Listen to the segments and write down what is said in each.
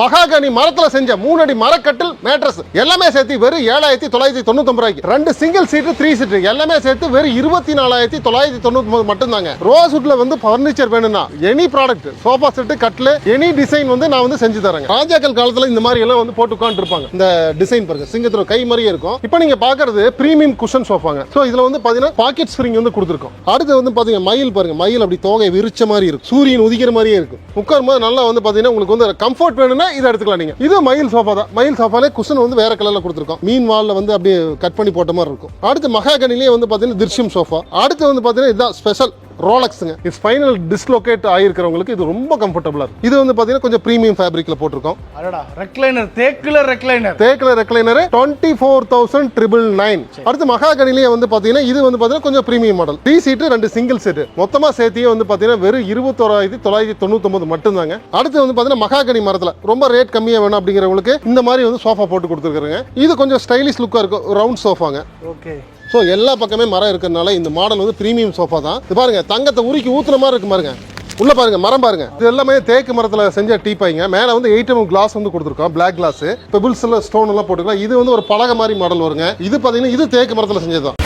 மகாகனி மரத்துல செஞ்ச மூணு அடி மரக்கட்டில் மேட்ரஸ் எல்லாமே சேர்த்து வெறும் ஏழாயிரத்தி தொள்ளாயிரத்தி தொண்ணூத்தி ரூபாய்க்கு. ரெண்டு சிங்கிள் சீட்டு த்ரீ சீட்டு எல்லாமே சேர்த்து வெறும் இருபத்தி நாலாயிரத்தி தொள்ளாயிரத்தி தொண்ணூத்தி ஒன்பது மட்டும்தாங்க ரோஸ்வுட்ல வந்து பர்னிச்சர் வேணும்னா எனி ப்ராடக்ட் சோஃபா செட்டு கட்டில் எனி டிசைன் வந்து நான் வந்து செஞ்சு தரேங்க. ராஜாக்கள் காலத்துல இந்த மாதிரி எல்லாம் வந்து போட்டு உட்காந்துருப்பாங்க இந்த டிசைன் பாருங்க சிங்கத்துல கை மாதிரியே இருக்கும். இப்போ நீங்க பாக்குறது பிரீமியம் குஷன் சோஃபாங்க ஸோ இதுல வந்து பாத்தீங்கன்னா பாக்கெட் ஸ்ப்ரிங் வந்து கொடுத்துருக்கோம். அடுத்து வந்து பாத்தீங்கன்னா மயில் பாருங்க. மயில் அப்படி தோகை விரிச்ச மாதிரி இருக்கும். சூரியன் உதிக்கிற மாதிரியே இருக்கும். உட்காரும் போது நல்லா வந்து பாத்தீங்கன்னா உங்களுக்கு வந்து கம்ஃபர்ட் வேணும்னா இதை எடுத்துக்கலாம் நீங்க. இது மயில் சோஃபா தான். மயில் சோஃபாலே குஷன் வந்து வேற கலர்ல கொடுத்துருக்கோம். மீன் வால்ல வந்து அப்படியே கட் பண்ணி போட்ட மாதிரி இருக்கும். அடுத்து மகாகனிலே வந்து பாத்தீங்கன்னா திருஷ்யம் சோஃபா அடுத்து வந்து பாத்தீங்கன்னா இதுதான் ஸ்பெஷல் ரோலக்ஸுங்க. இது ஸ்பைனல் டிஸ்லோகேட் ஆகிருக்கிறவங்களுக்கு இது ரொம்ப கம்ஃபர்டபுளாக இருக்கும். இது வந்து பார்த்தீங்கன்னா கொஞ்சம் ப்ரீமியம் ஃபேப்ரிக்கில் போட்டிருக்கோம். அடடா ரெக்லைனர் தேக்குல recliner தேக்கில் recliner twenty four thousand triple nine அடுத்து மகாகனிலேயே வந்து பார்த்தீங்கன்னா இது வந்து பார்த்தீங்கன்னா கொஞ்சம் ப்ரீமியம் மாடல் த்ரீ சீட்டு ரெண்டு சிங்கிள் சீட்டு மொத்தமாக சேர்த்தியே வந்து பார்த்தீங்கன்னா வெறும் இருபத்தோராயிரத்தி தொள்ளாயிரத்தி தொண்ணூத்தொம்பது மட்டும்தாங்க. அடுத்து வந்து பார்த்தீங்கன்னா மகாகனி மரத்தில். ரொம்ப ரேட் கம்மியாக வேணும் அப்படிங்கிறவங்களுக்கு இந்த மாதிரி வந்து சோஃபா போட்டு கொடுத்துருக்குறேங்க. இது கொஞ்சம் ஸ்டைலிஷ் லுக்காக இருக்கும். ரவுண்ட் சோஃபாங்க ஓகே ஸோ எல்லா பக்கமே மரம் இருக்கிறதுனால இந்த மாடல் வந்து ப்ரீமியம் சோஃபா தான். இது பாருங்க தங்கத்தை உருக்கி ஊற்றுன மாதிரி இருக்கு பாருங்க. உள்ள பாருங்க மரம் பாருங்க. இது எல்லாமே தேக்கு மரத்தில் செஞ்ச டீ பைங்க மேலே வந்து எயிட் எம் கிளாஸ் வந்து கொடுத்துருக்கோம் பிளாக் கிளாஸ் பெபிள்ஸ் எல்லாம் ஸ்டோன் எல்லாம் போட்டுக்கலாம். இது வந்து ஒரு பலகை மாதிரி மாடல் வருங்க. இது பார்த்தீங்கன்னா இது தேக்கு மரத்தில் செஞ்சது தான்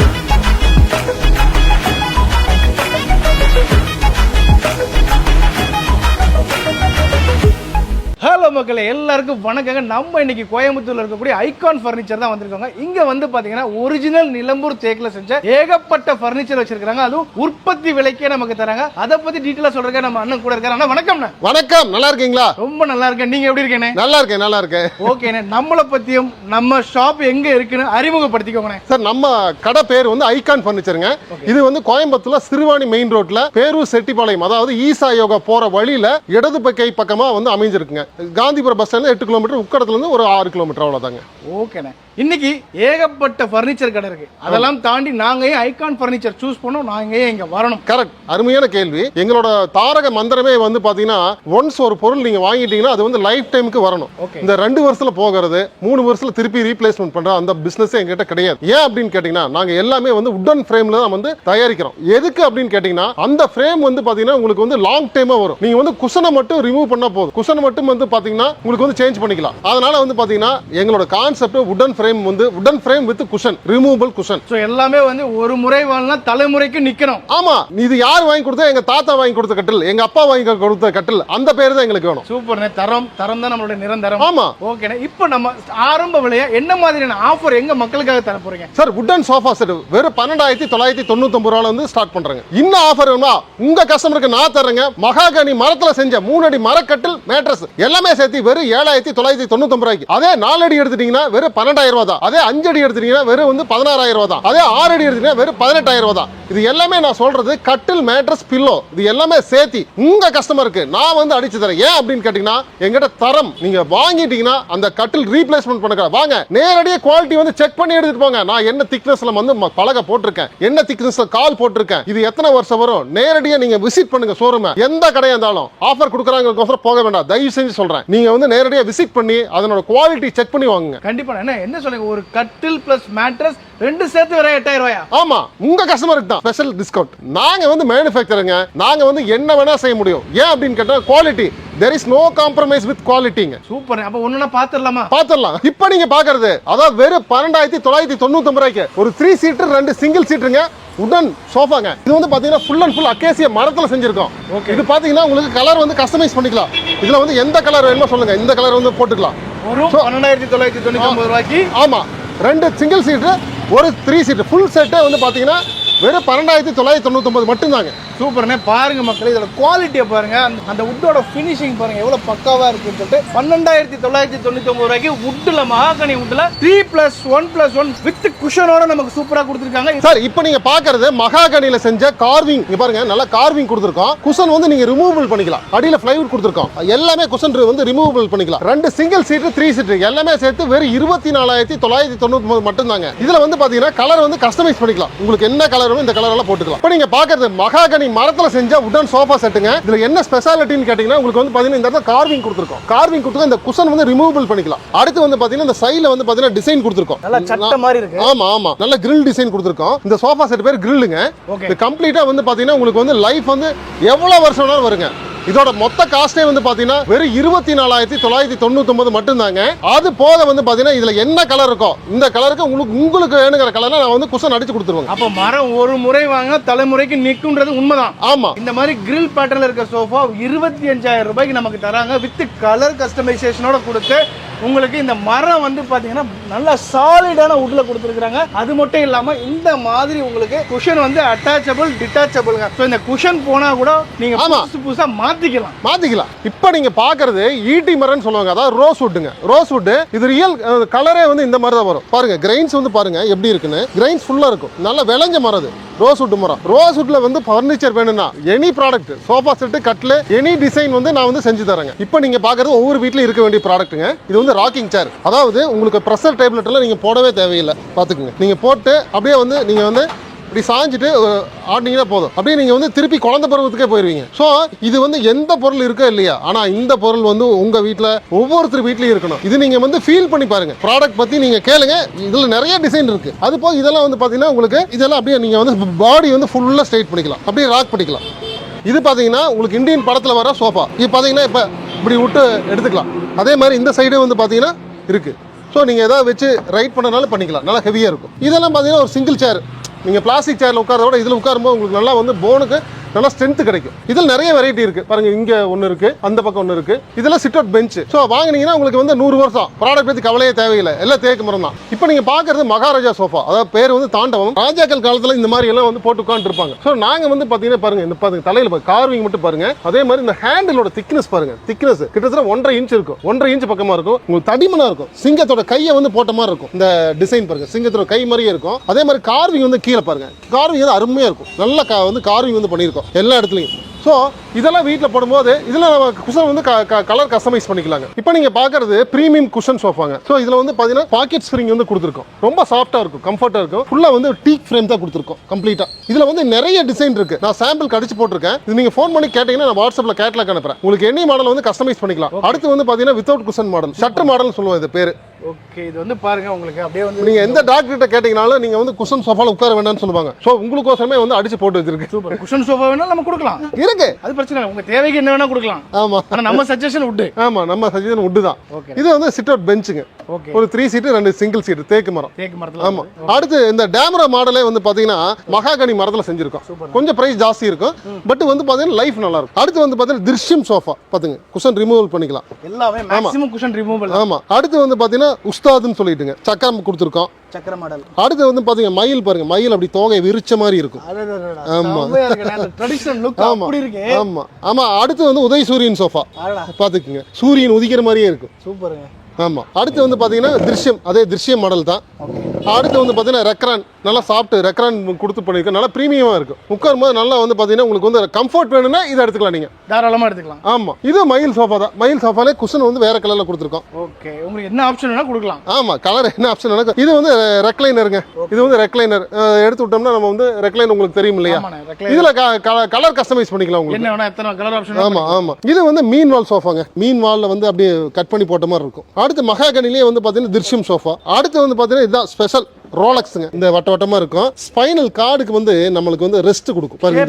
மக்களே எல்லாருக்கும் வணக்கங்க. நம்ம இன்னைக்கு கோயம்புத்தூர்ல இருக்கக்கூடிய ஐகான் ஃபர்னிச்சர் தான் வந்திருக்காங்க. இங்க வந்து பாத்தீங்கன்னா ஒரிஜினல் நிலம்பூர் தேக்கில் செஞ்ச ஏகப்பட்ட ஃபர்னிச்சர் வச்சிருக்காங்க அதுவும் உற்பத்தி விலைக்கே நமக்கு தராங்க. அதை பத்தி டீட்டெயிலா சொல்றதுக்கு நம்ம அண்ணன் கூட இருக்காரு. அண்ணா வணக்கம்ண்ணா. வணக்கம். நல்லா இருக்கீங்களா? ரொம்ப நல்லா இருக்கேன். நீங்க எப்படி இருக்கேனே நல்லா இருக்கேன் நல்லா இருக்கேன். ஓகேண்ணே. நம்மளை பத்தியும் நம்ம ஷாப் எங்க இருக்குன்னு அறிமுகப்படுத்திக்கோங்கண்ணே. சார் நம்ம கடை பேர் வந்து ஐகான் ஃபர்னிச்சருங்க இது வந்து கோயம்புத்தூர்ல சிறுவாணி மெயின் ரோட்ல பேரூர் செட்டிப்பாளையம் அதாவது ஈசா யோகா போற வழியில இடது பக்கை பக்கமா வந்து அமைஞ்சிருக்குங்க. காந்திபுரம் பஸ் ஸ்டாண்ட்ல எட்டு கிலோமீட்டர் உக்கடத்துல இருந்து ஒரு ஆறு கிலோமீட்டர் அவ்வளவுதாங்க. ஓகேண்ணே. இன்னைக்கு ஏகப்பட்ட ஃபர்னிச்சர் கடை இருக்கு. அதெல்லாம் தாண்டி நாங்க ஏன் ஐகான் ஃபர்னிச்சர் சூஸ் பண்ணோம். நாங்க ஏன் இங்க வரணும். கரெக்ட் அருமையான கேள்வி. எங்களோட தாரக மந்திரமே வந்து பாத்தீங்கன்னா ஒன்ஸ் ஒரு பொருள் நீங்க வாங்கிட்டீங்கன்னா அது வந்து லைஃப் டைமுக்கு வரணும். இந்த ரெண்டு வருஷத்துல போகிறது மூணு வருஷத்துல திருப்பி ரீப்ளேஸ்மெண்ட் பண்ற அந்த பிசினஸ் எங்ககிட்ட கிடையாது. ஏன் அப்படின்னு கேட்டீங்கன்னா நாங்க எல்லாமே வந்து உட்டன் ஃப்ரேம்ல தான் வந்து தயாரிக்கிறோம். எதுக்கு அப்படின்னு கேட்டீங்கன்னா அந்த ஃப்ரேம் வந்து பாத்தீங்கன்னா உங்களுக்கு வந்து லாங் டைமா வரும். நீங்க வந்து குஷனை மட்டும் ரிமூவ் பண்ணா போதும். குஷன் மட்டும் வந்து பாத்தீங்கன்னா உங்களுக்கு வந்து சேஞ்ச் பண்ணிக்கலாம். அதனால வந்து பாத்தீங்கன்னா எங்களோட கான்செப்ட் உட்டன் ஃப்ரேம் வந்து wooden frame with cushion removable cushion so எல்லாமே வந்து ஒரு முறை வாழ்னா தலைமுறைக்கு நிக்கணும். ஆமா இது யார் வாங்கி கொடுத்தா எங்க தாத்தா வாங்கி கொடுத்த கட்டில் எங்க அப்பா வாங்கி கொடுத்த கட்டில் அந்த பேர் தான் எங்களுக்கு வேணும். சூப்பர்ண்ணே தரம் தரம் தான் நம்மளுடைய நிரந்தரம். ஆமா. ஓகேண்ணே இப்போ நம்ம ஆரம்ப விலையா என்ன மாதிரியான ஆஃபர் எங்க மக்களுக்காக தர போறீங்க? சார் உட்டன் சோஃபா செட் வெறும் பன்னெண்டாயிரத்தி தொள்ளாயிரத்தி தொண்ணூத்தொம்பது ரூபால வந்து ஸ்டார்ட் பண்றாங்க. இன்னும் ஆஃபர் வேணுமா? உங்க கஸ்டமருக்கு நான் தரேங்க மகாகனி மரத்துல செஞ்ச மூணு அடி மரக்கட்டில் மேட்ரஸ் எல்லாமே சேர்த்து வெறும் ஏழாயிரத்தி தொள்ளாயிரத்தி தொண்ணூத்தொம்பது ரூபாய்க்கு. அதே நாலு அடி எடுத்துட்டீங்கன்னா வெறும் பன்னெண்டாயிரம் ரூபா தான். அதே அஞ்சு அடி எடுத்துட்டீங்கன்னா வெறும் வந்து பதினாறாயிரம் ரூபா தான். அதே ஆறு அடி எடுத்தீங்கன்னா வெறும் பதினெட்டாயிரம் ரூபா தான். இது எல்லாமே நான் சொல்றது கட்டில் மேட்ரஸ் பில்லோ இது எல்லாமே சேர்த்தி உங்க கஸ்டமருக்கு நான் வந்து அடிச்சு தரேன். ஏன் அப்படின்னு கேட்டீங்கன்னா எங்கிட்ட தரம். நீங்க வாங்கிட்டீங்கன்னா அந்த கட்டில் ரீப்ளேஸ்மெண்ட் பண்ணுங்க வாங்க நேரடியாக குவாலிட்டி வந்து செக் பண்ணி எடுத்துட்டு போங்க. நான் என்ன திக்னஸ்ல வந்து ம- பலகை போட்டிருக்கேன். என்ன திக்னஸ்ல கால் போட்டிருக்கேன். இது எத்தனை வருஷம் வரும்? நேரடியாக நீங்க விசிட் பண்ணுங்க ஷோரூம் எந்த கடையா இருந்தாலும் ஆஃபர் கொடுக்குறாங்க போக வேண்டாம். தயவு செஞ்சு சொல்றேன். நீங்கள் வந்து நேரடியாக விசிட் பண்ணி அதனோட குவாலிட்டி செக் பண்ணி வாங்குங்க. கண்டிப்பா. என்ன என்ன சொல்லுங்கள் ஒரு கட்டில் பிளஸ் மேட்ரஸ் ரெண்டு சேர்த்து வர எட்டாயிரம் ரூபாயா? ஆமா உங்க கஸ்டமருக்கு தான். ஸ்பெஷல் டிஸ்கவுண்ட் நாங்க வந்து மேனுஃபேக்சருங்க நாங்க வந்து என்ன வேணா செய்ய முடியும். ஏன் அப்படின்னு கேட்டா quality there is no compromise with குவாலிட்டிங்க super. அப்ப ஒண்ணுனா பாத்துடலாமா பாத்திரலாம்? இப்ப நீங்க பாக்குறது அதாவது வெறும் பன்னெண்டாயிரத்தி தொள்ளாயிரத்தி தொண்ணூத்தி ரூபாய்க்கு ஒரு த்ரீ சீட்டர் ரெண்டு சிங்கிள் சீட்டுங்க உடன் சோஃபாங்க இது வந்து பாத்தீங்கன்னா ஃபுல் அண்ட் ஃபுல் அக்கேசிய மரத்துல செஞ்சிருக்கோம். Okay. இது பாத்தீங்கன்னா உங்களுக்கு கலர் வந்து கஸ்டமைஸ் பண்ணிக்கலாம். இதுல வந்து எந்த கலர் வேணுமோ சொல்லுங்க. இந்த கலர் வந்து போட்டுக்கலாம். ஒரு பன்னெண்டாயிரத்தி தொள்ளாயிரத்தி தொண்ணூத்தி ஒன்பது ரூபாய்க்கு ஆமா. ரெண்டு சிங்கிள் சீட்டு ஒரு த்ரீ சீட்டு ஃபுல் செட்டே வந்து பாத்தீங்கன்னா வெறும் பன்னெண்டாயிரத்தி தொள்ளாயிரத்தி தொண்ணூத்தொன்பது மட்டும்தாங்க. சூப்பர்ண்ணே. பாருங்க மக்களே இதோட குவாலிட்டியை பாருங்க. அந்த- உட்டோட ஃபினிஷிங் பாருங்க எவ்வளவு பக்காவா இருக்குன்னு சொல்லிட்டு பன்னெண்டாயிரத்தி தொள்ளாயிரத்தி தொண்ணூத்தி ஒன்பது ரூபாய்க்கு உட்ல mahogany உட்ல three plus one plus one with குஷனோட நமக்கு சூப்பரா கொடுத்துருக்காங்க. சார் இப்போ நீங்க பாக்குறது மகாகனில செஞ்ச கார்விங் இங்க பாருங்க நல்லா கார்விங் கொடுத்துருக்கோம். குஷன் வந்து நீங்க ரிமூவபிள் பண்ணிக்கலாம். அடியில பிளைவுட் கொடுத்துருக்கோம். எல்லாமே குஷன் வந்து ரிமூவபிள் பண்ணிக்கலாம். ரெண்டு சிங்கிள் சீட்டு த்ரீ சீட்டு எல்லாமே சேர்த்து வெறும் இருபத்தி நாலாயிரத்தி தொள்ளாயிரத்தி தொண்ணூத்தி ஒன்பது மட்டும்தாங்க. இதுல வந்து பாத்தீங்கன்னா கலர் வந்து கஸ்டமைஸ் பண்ணிக்கலாம். உங்களுக்கு என்ன கலர் வேணும் இந்த கலர் எல்லாம் போட்டுக்கலாம். இப்போ நீங்க பாக்குறது மகாகனி மரத்துல செஞ்ச உடன் சோஃபா செட்டுங்க இதுல என்ன ஸ்பெஷாலிட்டின்னு கேட்டீங்கன்னா உங்களுக்கு வந்து பாத்தீங்கன்னா இந்த இடத்துல கார்விங் கொடுத்துருக்கோம். கார்விங் கொடுத்துருக்கோம் இந்த குஷன் வந்து ரிமூவபிள் பண்ணிக்கலாம். அடுத்து வந்து பாத்தீங்கன்னா இந்த சைடுல வந்து பாத்தீங்கன்னா டிசைன் கொடுத்துருக்கோம். நல்லா சட்டை மாதிரி இருக்கு. ஆமா ஆமா. நல்ல கிரில் டிசைன் கொடுத்துருக்கோம். இந்த சோஃபா செட் பேர் கிரில்லுங்க இது கம்ப்ளீட்டா வந்து பாத்தீங்கன்னா உங்களுக்கு வந்து லைஃப் வந்து எவ்வளவு வருஷம் வேணாலும் வருங்க. இதோட மொத்த காஸ்டே வந்து பாத்தீங்கன்னா வெறும் இருபத்தி நாலாயிரத்தி தொள்ளாயிரத்தி தொண்ணூத்தி ஒன்பது மட்டும்தாங்க. அது போக வந்து பாத்தீங்கன்னா இதுல என்ன கலர் இருக்கோ இந்த கலருக்கு உங்களுக்கு உங்களுக்கு வேணுங்கிற கலர்ல நான் வந்து குஷன் அடிச்சு கொடுத்துருவேங்க. அப்போ மரம் ஒரு முறை வாங்கினா தலைமுறைக்கு நிற்குன்றது உண்மைதான். ஆமா. இந்த மாதிரி கிரில் பேட்டர்ல இருக்க சோஃபா இருபத்தி அஞ்சாயிரம் ரூபாய்க்கு நமக்கு தராங்க. வித் கலர் கஸ்டமைசேஷனோட கொடுத்து உங்களுக்கு இந்த மரம் வந்து பாத்தீங்கன்னா நல்லா சாலிடான உட்ல கொடுத்துருக்காங்க அது மட்டும் இல்லாம இந்த மாதிரி உங்களுக்கு குஷன் வந்து அட்டாச்சபிள் டிட்டாச்சபிள்ங்க ஸோ இந்த குஷன் போனா கூட நீங்க ஆமா. புதுசு புதுசா மாத்திக்கலாம். மாத்திக்கலாம். இப்போ நீங்க பாக்குறது ஈட்டி மரம்னு சொல்லுவாங்க. அதாவது ரோஸ் வுட்டுங்க ரோஸ் வுட் இது ரியல் கலரே வந்து இந்த மாதிரி தான் வரும். பாருங்க கிரைன்ஸ் வந்து பாருங்க எப்படி இருக்குன்னு. கிரைன்ஸ் ஃபுல்லா இருக்கும். நல்லா விளைஞ்ச மரம் அது. ரோஸ் வுட் மரம் ரோஸ் வுட்ல வந்து ஃபர்னிச்சர் வேணும்னா எனி ப்ராடக்ட் சோஃபா செட்டு கட்டில் எனி டிசைன் வந்து நான் வந்து செஞ்சு தரேங்க. இப்போ நீங்கள் பார்க்குறது ஒவ்வொரு வீட்டில் இருக்க வேண்டிய ப்ராடக்ட்டுங்க இது வந்து ராக்கிங் சேர் அதாவது உங்களுக்கு ப்ரெஷர் டேப்லெட்ல நீங்கள் போடவே தேவையில்லை. பார்த்துக்குங்க நீங்கள் போட்டு அப்படியே வந்து நீங்கள் வந்து இப்படி சாஞ்சிட்டு ஆடினீங்கன்னா போதும். அப்படியே நீங்கள் வந்து திருப்பி குழந்தை பருவத்துக்கே போயிடுவீங்க ஸோ இது வந்து எந்த பொருள் இருக்கோ இல்லையா? ஆனால் இந்த பொருள் வந்து உங்கள் வீட்டில் ஒவ்வொருத்தர் வீட்லையும் இருக்கணும். இது நீங்கள் வந்து ஃபீல் பண்ணி பாருங்க. ப்ராடக்ட் பற்றி நீங்கள் கேளுங்க. இதில் நிறைய டிசைன் இருக்கு. அது போக இதெல்லாம் வந்து பார்த்தீங்கன்னா உங்களுக்கு இதெல்லாம் அப்படியே நீங்கள் வந்து பாடி வந்து ஃபுல்லாக ஸ்ட்ரைட் பண்ணிக்கலாம். அப்படியே ராக் பண்ணிக்கலாம். இது பார்த்தீங்கன்னா உங்களுக்கு இந்தியன் படத்தில் வர சோஃபா இது பார்த்தீங்கன்னா இப்போ இப்படி விட்டு எடுத்துக்கலாம். அதே மாதிரி இந்த சைடு வந்து பார்த்தீங்கன்னா இருக்குது ஸோ நீங்கள் எதாவது வச்சு ரைட் பண்ணனாலும் பண்ணிக்கலாம். நல்லா ஹெவியாக இருக்கும். இதெல்லாம் பார்த்தீங்கன்னா ஒரு சிங்கிள் சேர் நீங்கள் பிளாஸ்டிக் சேரில் உட்காரத விட இதில் உட்காரும்போது உங்களுக்கு நல்லா வந்து போனுக்கு நல்லா ஸ்ட்ரென்த் கிடைக்கும். இதில் நிறைய வெரைட்டி இருக்கு. பாருங்க இங்க ஒன்று இருக்கு அந்த பக்கம் ஒன்று இருக்கு. இதெல்லாம் சிட் அவுட் பெஞ்ச் ஸோ வாங்கினீங்கன்னா உங்களுக்கு வந்து நூறு வருஷம். ப்ராடக்ட் பற்றி கவலையே தேவையில்லை. எல்லாம் தேக்கு மரம் தான். இப்போ நீங்க பாக்குறது மகாராஜா சோஃபா அதாவது பேர் வந்து தாண்டவம். ராஜாக்கள் காலத்தில் இந்த மாதிரி எல்லாம் வந்து போட்டு உட்காந்துருப்பாங்க ஸோ நாங்கள் வந்து பார்த்தீங்கன்னா பாருங்க இந்த பாருங்க தலையில் கார்விங் மட்டும் பாருங்க. அதே மாதிரி இந்த ஹேண்டிலோட திக்னஸ் பாருங்க. திக்னஸ் கிட்டத்தட்ட ஒன்றரை இன்ச் இருக்கும். ஒன்றரை இன்ச் பக்கமா இருக்கும். உங்களுக்கு தடிமனா இருக்கும். சிங்கத்தோட கையை வந்து போட்ட மாதிரி இருக்கும். இந்த டிசைன் பாருங்க. சிங்கத்தோட கை மாதிரியே இருக்கும். அதே மாதிரி கார்விங் வந்து கீழே பாருங்க. கார்விங் வந்து அருமையா இருக்கும். நல்ல கா- வந்து கார்விங் வந்து பண்ணியிருக்கோம். எல்லா இடத்துலையும். ஸோ இதெல்லாம் வீட்டில் போடும்போது இதில் நம்ம குஷன் வந்து கலர் கஸ்டமைஸ் பண்ணிக்கலாங்க. இப்போ நீங்கள் பார்க்கறது ப்ரீமியம் குஷன் சோஃபாங்க ஸோ இதில் வந்து பார்த்தீங்கன்னா பாக்கெட் ஸ்ப்ரிங் வந்து கொடுத்துருக்கோம். ரொம்ப சாஃப்டாக இருக்கும் கம்ஃபர்ட்டாக இருக்கும். ஃபுல்லாக வந்து டீக் ஃப்ரேம் தான் கொடுத்துருக்கோம் கம்ப்ளீட்டாக இதில் வந்து நிறைய டிசைன் இருக்கு. நான் சாம்பிள் கடிச்சு போட்டிருக்கேன். இது நீங்கள் ஃபோன் பண்ணி கேட்டீங்கன்னா நான் வாட்ஸ்அப்பில் கேட்லாக் அனுப்புறேன். உங்களுக்கு எனி மாடல் வந்து கஸ்டமைஸ் பண்ணிக்கலாம். அடுத்து வந்து பார்த்தீங்கன்னா without cushion model shutter model சொல்லுவோம் இது பேர். ஓகே இது வந்து பாருங்க உங்களுக்கு. அப்படியே வந்து நீங்கள் எந்த டாக்டர்கிட்ட கேட்டீங்கனாலும் நீங்கள் வந்து குஷன் சோஃபால உட்கார வேண்டாம்னு சொல்லுவாங்க. ஸோ உங்களுக்கோசரமே வந்து அடிச்சு போட்டு வச்சிருக்கு. சூப்பர். குஷன் சோஃபா வேணா நம்ம கொடுக்கலாம். இருக்கு அது பிரச்சனை இல்லை. உங்க தேவைக்கு என்ன வேணா கொடுக்கலாம். ஆமா. ஆனா நம்ம சஜஷன் உண்டு. ஆமா நம்ம சஜஷன் உட்டு தான். இது வந்து சிட் அவுட் பெஞ்சுங்க ஒரு த்ரீ சீட்டு ரெண்டு சிங்கிள் சீட்டு தேக்கு மரம். தேக்கு மரத்துல ஆமா. அடுத்து இந்த டேமரா மாடலே வந்து பாத்தீங்கன்னா மகாகனி மரத்துல செஞ்சிருக்கோம். கொஞ்சம் பிரைஸ் ஜாஸ்தி இருக்கும். பட் வந்து பாத்தீங்கன்னா லைஃப் நல்லா இருக்கும். அடுத்து வந்து பாத்தீங்கன்னா திருஷ்யம் சோஃபா பாத்துங்க. குஷன் ரிமூவல் பண்ணிக்கலாம். எல்லாமே மேக்ஸிமம் குஷன் ரிமூவல் ஆமா. அடுத்து வந்து பாத்தீங்கன்னா உஸ்தாதுன்னு சொல்லிட்டுங்க. சக்கரம் கொடுத்துருக்கோம். சக்கர மாடல் அடுத்து வந்து பாத்தீங்க மயில் பாருங்க மயில் அப்படி தோகை விரிச்ச மாதிரி இருக்கும் ஆமா. அப்படி இருக்கு ஆமா ஆமா அடுத்து வந்து உதய் சூரியன் சோஃபா பாத்துக்குங்க சூரியன் உதிக்கிற மாதிரியே இருக்கும் சூப்பருங்க ஆமா அடுத்து வந்து பாத்தீங்கன்னா திருஷ்யம் அதே திருஷ்யம் மாடல் தான் அடுத்து வந்து பாத்தீங்கன்னா ரெக்ரான் நல்லா சாப்பிட்டு ரெக்ரான் கொடுத்து பண்ணிருக்கோம் நல்லா ப்ரீமியமா இருக்கும் உட்காரும் போது நல்லா வந்து பாத்தீங்கன்னா உங்களுக்கு வந்து கம்ஃபர்ட் வேணும்னா இதை எடுத்துக்கலாம் நீங்க. தாராளமா எடுத்துக்கலாம். ஆமா. இது மயில் சோஃபா தான். மயில் சோஃபாலே குஷன் வந்து வேற கலர்ல கொடுத்துருக்கோம். ஓகே உங்களுக்கு என்ன ஆப்ஷன் வேணா கொடுக்கலாம். ஆமா. கலர் என்ன ஆப்ஷன் எனக்கு இது வந்து ரெக்லைனருங்க இது வந்து ரெக்லைனர் எடுத்து விட்டோம்னா நம்ம வந்து ரெக்லைன் உங்களுக்கு தெரியும் இல்லையா. இதுல கலர் கஸ்டமைஸ் பண்ணிக்கலாம் உங்களுக்கு. என்ன வேணா எத்தனை கலர் ஆப்ஷன் ஆமா ஆமா. இது வந்து மீன் வால் சோஃபாங்க மீன் வால்ல வந்து அப்படியே கட் பண்ணி போட்ட மாதிரி இருக்கும். அடுத்து மகாகனிலே வந்து பாத்தீங்கன்னா திருஷ்யம் சோஃபா அடுத்து வந்து பாத்தீங்கன்னா இதுதான் ஸ்பெஷல் ரோலக்ஸுங்க. இந்த வட்ட வட்டமா இருக்கும். ஸ்பைனல் கார்டுக்கு வந்து நம்மளுக்கு வந்து ரெஸ்ட் கொடுக்கும். பாருங்க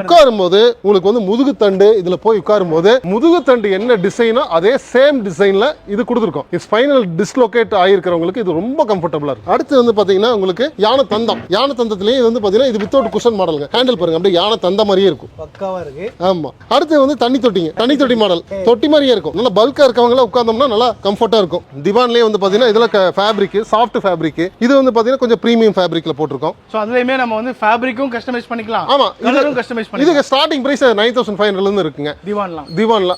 உட்காரும் போது உங்களுக்கு வந்து முதுகு தண்டு இதுல போய் உட்காரும் போது முதுகு தண்டு என்ன டிசைனோ அதே சேம் டிசைன்ல இது கொடுத்துருக்கோம். இது ஸ்பைனல் டிஸ்லோகேட் ஆயிருக்கிறவங்களுக்கு இது ரொம்ப கம்ஃபர்டபுளா இருக்கும். அடுத்து வந்து பாத்தீங்கன்னா உங்களுக்கு யானை தந்தம். யானை தந்தத்திலேயே இது வந்து பாத்தீங்கன்னா இது வித்தவுட் குஷன் மாடலுங்க ஹேண்டில் பாருங்க. அப்படியே யானை தந்த மாதிரியே இருக்கும். பக்காவா இருக்கு. ஆமா. அடுத்து வந்து தண்ணி தொட்டிங்க. தண்ணி தொட்டி மாடல் தொட்டி மாதிரியே இருக்கும். நல்லா பல்கா இருக்கவங்க உட்கார்ந்தோம்னா நல்லா கம்ஃபர்ட்டா இருக்கும். திவான்லயே வந்து பாத்தீங்கன்னா இதுல ஃபேப்ரிக் சாஃப்ட் ஃபேப்ரிக் இது வந்து பாத்தீங்கன்னா கொஞ்சம் ப்ரீமியம் ஃபேப்ரிக்ல போட்டிருக்கோம். சோ அதுலயுமே நம்ம வந்து ஃபேப்ரிக்கும் கஸ்டமைஸ் பண்ணிக்கலாம். ஆமா கலரும் கஸ்டமைஸ் பண்ணிக்கலாம். இதுக்கு starting price nine thousand five இருந்து இருக்குங்க. திவான்லாம் திவான்ல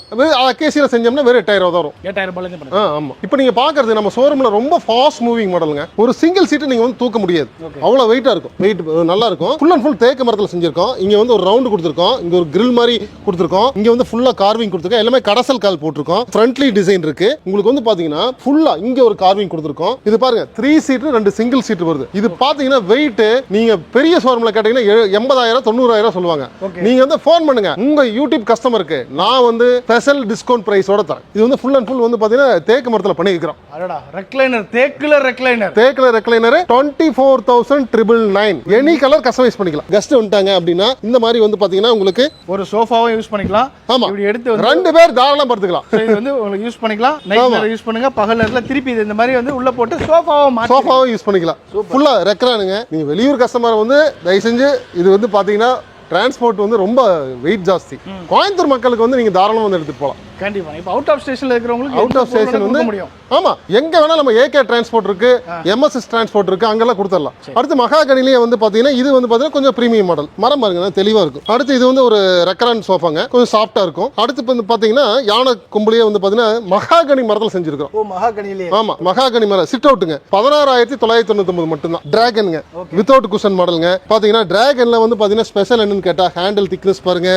அக்கேசியில் செஞ்சோம்னா வெறும் எட்டாயிரம் ரூபா வரும். எட்டாயிரம் இருந்து ஆ ஆமா. இப்போ நீங்க பாக்குறது நம்ம ஷோரூம்ல ரொம்ப ஃபாஸ்ட் மூவிங் மாடலுங்க ஒரு சிங்கிள் சீட்டு நீங்க வந்து தூக்க முடியாது. அவ்வளவு வெயிட்டா இருக்கும். வெயிட் நல்லா இருக்கும். ஃபுல் அண்ட் ஃபுல் தேக்கு மரத்துல செஞ்சிருக்கோம். இங்க வந்து ஒரு ரவுண்டு கொடுத்துருக்கோம். இங்க ஒரு grill மாதிரி கொடுத்துருக்கோம். இங்க வந்து ஃபுல்லா கார்விங் கொடுத்துருக்கோம். எல்லாமே கடசல் கால் போட்டிருக்கோம். ஃப்ரண்ட்லி டிசைன் இருக்கு. உங்களுக்கு வந்து பாத்தீங்கன்னா ஃபுல்லா இங்க ஒரு கார்விங் கொடுத்துருக்கோம். இது பாருங்க த்ரீ சீட்டு ரெண்டு சிங்கிள் சீட் வருது. இது பாத்தீங்கன்னா வெயிட் நீங்க பெரிய ஷோரூம்ல கேட்டீங்கன்னா எண்பதாயிரம் தொண்ணூறாயிரம் சொல்லுவாங்க. Okay. நீங்க வந்து ஃபோன் பண்ணுங்க. உங்க யூடியூப் கஸ்டமருக்கு நான் வந்து ஸ்பெஷல் டிஸ்கவுண்ட் பிரைஸோட தரேன். இது வந்து ஃபுல் அண்ட் ஃபுல் வந்து பாத்தீங்கன்னா தேக்கு மரத்துல பண்ணியிருக்கிறோம். ரெக்லைனர் தேக்குல recliner தேக்கில் recliner twenty four thousand triple nine any colour customize பண்ணிக்கலாம். கெஸ்ட் வந்துட்டாங்க அப்படின்னா இந்த மாதிரி வந்து பாத்தீங்கன்னா உங்களுக்கு ஒரு சோஃபாவும் யூஸ் பண்ணிக்கலாம். ஆமா. இப்படி எடுத்து ரெண்டு பேர் தாராளம் படுத்துக்கலாம். இது வந்து உங்களுக்கு யூஸ் பண்ணிக்கலாம். நைட் யூஸ் பண்ணுங்க. பகல் நேரத்துல திருப்பி இது இந்த மாதிரி வந்து உள்ள போட்டு சோஃபாவை மாற்றி சோஃபாவும் யூஸ் பண்ணிக்கலாம். ஃபுல்லா ரெக்ரானுங்க நீங்க வெளியூர் கஸ்டமர் வந்து தயவு செஞ்சு இது வந்து பாத்தீங்கன்னா டிரான்ஸ்போர்ட் வந்து ரொம்ப வெயிட் ஜாஸ்தி. கோயம்புத்தூர் மக்களுக்கு வந்து நீங்க தாராளமா வந்து எடுத்துட்டு போகலாம் கண்டிப்பா. இப்போ அவுட் ஆஃப் ஸ்டேஷன்ல இருக்கிறவங்களுக்கு அவுட் ஆஃப் ஸ்டேஷன் வந்து முடியும். ஆமா எங்க வேணா நம்ம ஏகே டிரான்ஸ்போர்ட் இருக்கு எம்எஸ்எஸ் டிரான்ஸ்போர்ட் இருக்கு அங்கெல்லாம் கொடுத்துடலாம். அடுத்து மகாகணிலேயே வந்து பாத்தீங்கன்னா இது வந்து பாத்தீங்கன்னா கொஞ்சம் பிரீமியம் மாடல் மரம் பாருங்க நல்லா தெளிவா இருக்கும் அடுத்து இது வந்து ஒரு ரெக்கரான் சோஃபாங்க கொஞ்சம் சாஃப்டா இருக்கும். அடுத்து வந்து பாத்தீங்கன்னா யானை கும்பலியே வந்து பாத்தீங்கன்னா மகாகனி மரத்தில் செஞ்சிருக்கோம் ஓ மகாகணிலே ஆமா மகாகனி மரம். சிட் அவுட்டுங்க பதினாறாயிரத்தி தொள்ளாயிரத்தி தொண்ணூத்தி ஒன்பது மட்டும்தான் டிராகனுங்க வித்தவுட் குஷன் மாடலுங்க பாத்தீங்கன்னா டிராகன்ல வந்து பாத்தீங்கன்னா ஸ்பெஷல் என்னன்னு கேட்டா ஹேண்டில் திக்னஸ் பாருங்க.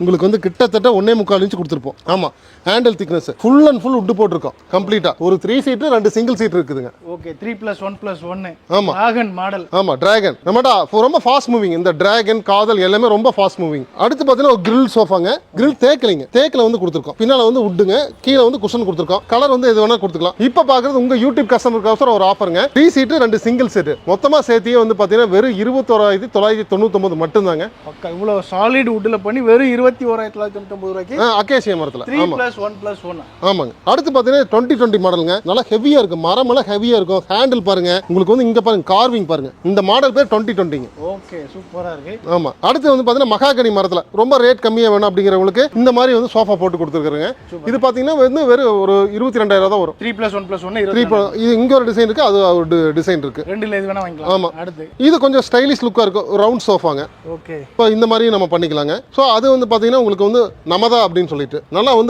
உங்களுக்கு வந்து கிட்டத்தட்ட ஒன்னே முக்கால் இன்ச் கொடுத்துருப்போம். ஆமா. Handle thickness full and full wood போட்டிருக்கோம். கம்ப்ளீட்டா ஒரு த்ரீ சீட்டு ரெண்டு சிங்கிள் சீட் இருக்குதுங்க. Okay three plus one plus ஒன்னு ஆமா. டிராகன் மாடல் ஆமா டிராகன் நம்மடா ரொம்ப ஃபாஸ்ட் மூவிங் இந்த டிராகன் காதல் எல்லாமே ரொம்ப ஃபாஸ்ட் மூவிங் அடுத்து பாத்தீங்கன்னா ஒரு கிரில் சோஃபாங்க கிரில் தேக்கலைங்க. தேக்கில் வந்து கொடுத்துருக்கோம். பின்னால வந்து உட்டுங்க கீழே வந்து குஷன் கொடுத்துருக்கோம். கலர் வந்து எது வேணா கொடுத்துக்கலாம். இப்போ பாக்குறது உங்க யூடியூப் கஸ்டமருக்கோசரம் ஒரு ஆஃபருங்க த்ரீ சீட்டு ரெண்டு சிங்கிள் சீட்டு மொத்தமா சேர்த்தியே வந்து பாத்தீங்கன்னா வெறும் இருபத்தோராயிரத்தி தொள்ளாயிரத்தி தொண்ணூத்தொன்பது மட்டும்தாங்க. பக்கா இவ்வளவு சாலிட் வுட்ல பண்ணி வெறும் இருபத்தி ஓராயிரத்தி தொள்ளாயிரத்தி தொண்ணூத்தி ரூபாய்க்கு? அக்கேசியா மரத்துல. த்ரீ ஆமா. பிளஸ் ஒன் பிளஸ் ஒன் ஆமாங்க. அடுத்து பாத்தீங்கன்னா டுவெண்ட்டி டுவெண்ட்டி மாடலுங்க நல்லா ஹெவியா இருக்கும். மரம் எல்லாம் ஹெவியா இருக்கும். ஹேண்டில் பாருங்க. உங்களுக்கு வந்து இங்க பாருங்க கார்விங் பாருங்க. இந்த மாடல் பேர் டுவெண்ட்டி டுவெண்ட்டிங்க ஓகே சூப்பரா இருக்கு. ஆமா. அடுத்து வந்து பாத்தீங்கன்னா மகாகனி மரத்துல. ரொம்ப ரேட் கம்மியா வேணும் அப்படிங்கிறவங்களுக்கு இந்த மாதிரி வந்து சோஃபா போட்டு கொடுத்துருக்காங்க இது பாத்தீங்கன்னா வந்து வெறும் ஒரு இருபத்தி ரெண்டாயிரம் தான் வரும். Three plus one plus one three இது இங்க ஒரு டிசைன் இருக்கு அது ஒரு டிசைன் இருக்கு. ரெண்டுல எது வேணா வாங்கிக்கலாம். ஆமா. அடுத்து. இது கொஞ்சம் ஸ்டைலிஷ் லுக்கா இருக்கும். ரவுண்ட் சோஃபாங்க ஓகே இப்போ இந்த மாதிரி நம்ம பண்ணிக்கலாங்க. ஸோ அது வந்து பாத்தீங்கன்னா உங்களுக்கு வந்து நமதா அப்படின்னு சொல்லிட்டு. நல்லா வந்து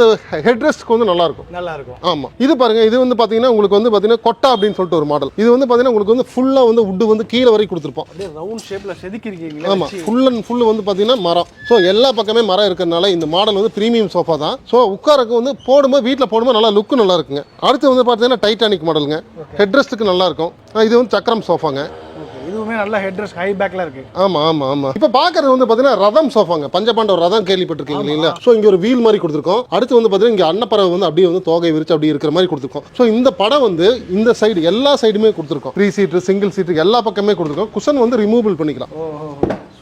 ஹெட் ரெஸ்ட்க்கு வந்து நல்லா இருக்கும் நல்லா இருக்கும் ஆமா. இது பாருங்க இது வந்து பாத்தீங்கன்னா உங்களுக்கு வந்து பாத்தீங்கன்னா கொட்டா அப்படின்னு சொல்லிட்டு ஒரு மாடல் இது வந்து பாத்தீங்கன்னா உங்களுக்கு வந்து ஃபுல்லா வந்து உட்டு வந்து கீழே வரைக்கும் கொடுத்துருப்போம். ரவுண்ட் ஷேப்ல செதுக்கி இருக்கீங்களா ஆமா. ஃபுல் அண்ட் ஃபுல் வந்து பாத்தீங்கன்னா மரம். ஸோ எல்லா பக்கமே மரம் இருக்கிறதுனால இந்த மாடல் வந்து பிரீமியம் சோஃபா தான். ஸோ உட்காரக்கு வந்து போடும்போது வீட்டில் போடும்போது நல்லா லுக்கு நல்லா இருக்குங்க. அடுத்து வந்து பாத்தீங்கன்னா டைட்டானிக் மாடலுங்க ஹெட் ரெஸ்ட்டுக்கு நல்லா இருக்கும் இது வந்து சக்கரம் சோஃபாங்க இதுவுமே நல்ல ஹெட் ரெஸ்ட் ஹை பேக்ல இருக்கு. ஆமா ஆமா ஆமா. இப்போ பாக்குறது வந்து பாத்தீங்கன்னா ரதம் சோஃபாங்க பஞ்சபாண்டவ ரதம் கேள்விப்பட்டிருக்கீங்க இல்லைங்களா? ஸோ இங்க ஒரு வீல் மாதிரி கொடுத்துருக்கோம். அடுத்து வந்து பாத்தீங்கன்னா இங்க அன்னப்பறவை வந்து அப்படியே வந்து தோகை விரிச்சு அப்படியே இருக்கிற மாதிரி கொடுத்துருக்கோம். ஸோ இந்த படம் வந்து இந்த சைடு எல்லா சைடுமே கொடுத்துருக்கோம். த்ரீ சீட்டு சிங்கிள் சீட்டு எல்லா பக்கமே கொடுத்துருக்கோம். குஷன் வந்து ரிமூவல் பண்ணிக்கலாம்.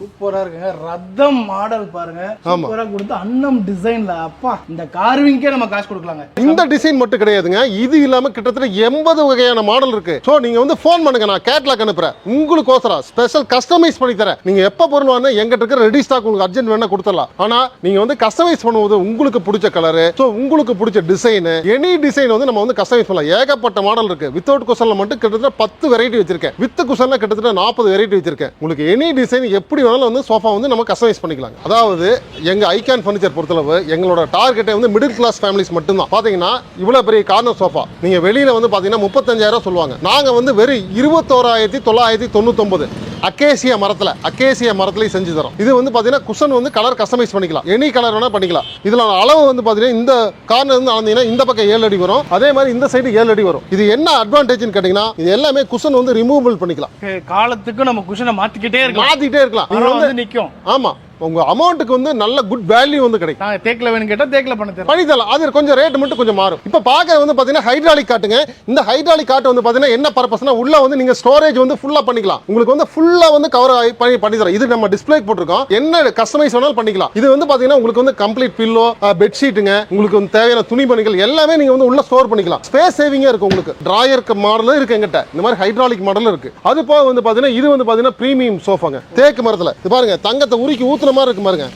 சூப்பரா இருக்குங்க. ரத்தம் மாடல் பாருங்க. சூப்பரா கொடுத்து அன்னம் டிசைன்ல. அப்பா இந்த கார்விங்க்கே நம்ம காசு கொடுக்கலாங்க. இந்த டிசைன் மட்டும் கிடையாதுங்க. இது இல்லாம கிட்டத்தட்ட எண்பது வகையான மாடல் இருக்கு. ஸோ நீங்க வந்து ஃபோன் பண்ணுங்க. நான் கேட்லாக் அனுப்புறேன். உங்களுக்கோசரம் ஸ்பெஷல் கஸ்டமைஸ் பண்ணி தரேன். நீங்க எப்ப பொருள் வாங்க எங்கிட்ட இருக்கிற ரெடி ஸ்டாக் உங்களுக்கு அர்ஜென்ட் வேணா கொடுத்துடலாம். ஆனா நீங்க வந்து கஸ்டமைஸ் பண்ணும்போது உங்களுக்கு பிடிச்ச கலரு ஸோ உங்களுக்கு பிடிச்ச டிசைன் எனி டிசைன் வந்து நம்ம வந்து கஸ்டமைஸ் பண்ணலாம். ஏகப்பட்ட மாடல் இருக்கு. வித்தவுட் குஷன்ல மட்டும் கிட்டத்தட்ட பத்து வெரைட்டி வச்சிருக்கேன். வித் குஷன்ல கிட்டத்தட்ட நாற்பது வெரைட்டி வச்சிருக்கேன். உங்களுக்கு எனி டிசைன் எப்படி வேணாலும் வந்து சோஃபா வந்து நம்ம கஸ்டமைஸ் பண்ணிக்கலாம் அதாவது எங்கள் ஐகான் ஃபர்னிச்சர் பொறுத்தளவு எங்களோட டார்கெட்டே வந்து மிடில் கிளாஸ் ஃபேமிலிஸ் மட்டும்தான். பார்த்தீங்கன்னா இவ்வளோ பெரிய கார்னர் சோஃபா நீங்கள் வெளியில் வந்து பார்த்தீங்கன்னா முப்பத்தஞ்சாயிரம் சொல்லுவாங்க. நாங்கள் வந்து வெறும் இருபத்தோராயிரத்தி தொள்ளாயிரத்தி தொண்ணூத்தொம்பது அக்கேசியா மரத்துல அக்கேசியா மரத்துலயும் செஞ்சு தரோம். இது வந்து பாத்தீங்கன்னா குஷன் வந்து கலர் கஸ்டமைஸ் பண்ணிக்கலாம். எனி கலர் வேணா பண்ணிக்கலாம். இதுல அளவு வந்து பாத்தீங்கன்னா இந்த கார்னர் இருந்து அளந்தீங்கன்னா இந்த பக்கம் ஏழு அடி வரும். அதே மாதிரி இந்த சைடு ஏழு அடி வரும். இது என்ன அட்வான்டேஜ்னு கேட்டீங்கன்னா இது எல்லாமே குஷன் வந்து ரிமூவபிள் பண்ணிக்கலாம். காலத்துக்கு நம்ம குஷனை மாத்திக்கிட்டே இருக்கலாம். மாத்திட்டே இருக்கலாம். வந்து நிக்கும். உங்க அமௌண்ட்டுக்கு வந்து நல்ல குட் வேல்யூ வந்து கிடைக்கும். நாங்க தேக்கில் வேணும் கேட்டா தேக்கில் பண்ண தரோம் பண்ணி தரலாம். அது கொஞ்சம் ரேட் மட்டும் கொஞ்சம் மாறும். இப்போ பார்க்க வந்து பார்த்தீங்கன்னா ஹைட்ராலிக் காட்டுங்க. இந்த ஹைட்ராலிக் காட்டு வந்து பார்த்தீங்கன்னா என்ன பர்பஸ்னா உள்ள வந்து நீங்க ஸ்டோரேஜ் வந்து ஃபுல்லாக பண்ணிக்கலாம். உங்களுக்கு வந்து ஃபுல்லாக வந்து கவர் பண்ணி பண்ணி தரோம் இது நம்ம டிஸ்பிளே போட்டிருக்கோம். என்ன கஸ்டமைஸ் வேணாலும் பண்ணிக்கலாம். இது வந்து பார்த்தீங்கன்னா உங்களுக்கு வந்து கம்ப்ளீட் பில்லோ பெட்ஷீட்டுங்க உங்களுக்கு வந்து தேவையான துணி பணிகள் எல்லாமே நீங்க வந்து உள்ள ஸ்டோர் பண்ணிக்கலாம். ஸ்பேஸ் சேவிங்கா இருக்கும் உங்களுக்கு. டிராயருக்கு மாடலும் இருக்கு எங்கிட்ட. இந்த மாதிரி ஹைட்ராலிக் மாடலும் இருக்கு. அது போக வந்து பார்த்தீங்கன்னா இது வந்து பார்த்தீங்கன்னா ப்ரீமியம் சோஃபாங்க தேக்கு மரத்தில். இது பாருங்க தங்கத்தை உருக்கி ஊத்துன மாதிரி இருக்கு பாருங்க.